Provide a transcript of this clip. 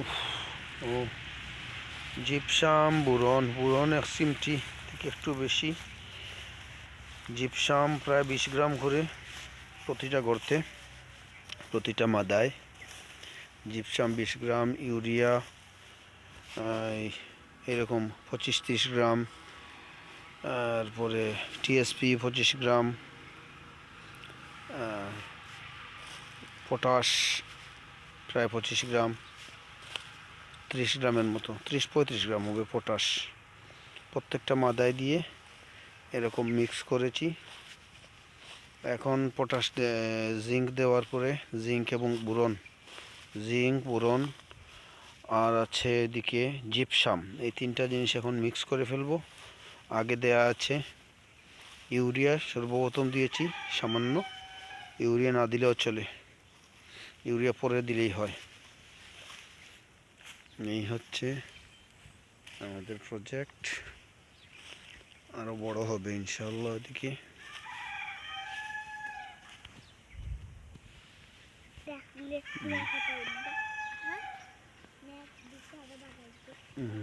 ও gypsum boron boron এক সিমটি থেকে একটু বেশি। জিপসাম প্রায় বিশ গ্রাম করে প্রতিটা গর্তে, প্রতিটা মাদায়। জিপসাম বিশ গ্রাম, ইউরিয়া এরকম পঁচিশ তিরিশ গ্রাম, তারপরে টিএসপি পঁচিশ গ্রাম পটাশ প্রায় পঁচিশ গ্রাম। ত্রিশ গ্রামের মতো, ত্রিশ পঁয়ত্রিশ গ্রাম হবে পটাশ প্রত্যেকটা মাদায় দিয়ে এরকম মিক্স করেছি। এখন পটাশ জিঙ্ক দেওয়ার পরে জিঙ্ক এবং বুরন জিঙ্ক বুরন আর আছে এদিকে জিপসাম এই তিনটা জিনিস এখন মিক্স করে ফেলব। আগে দেয়া আছে ইউরিয়া, সর্বপ্রথম দিয়েছি সামান্য। ইউরিয়া না দিলেও চলে। ইউরিয়া পরে দিলেই হয়। এই হচ্ছে আমাদের প্রজেক্ট আরও বড় হবে ইনশাল্লাহ ওদিকে। হুম।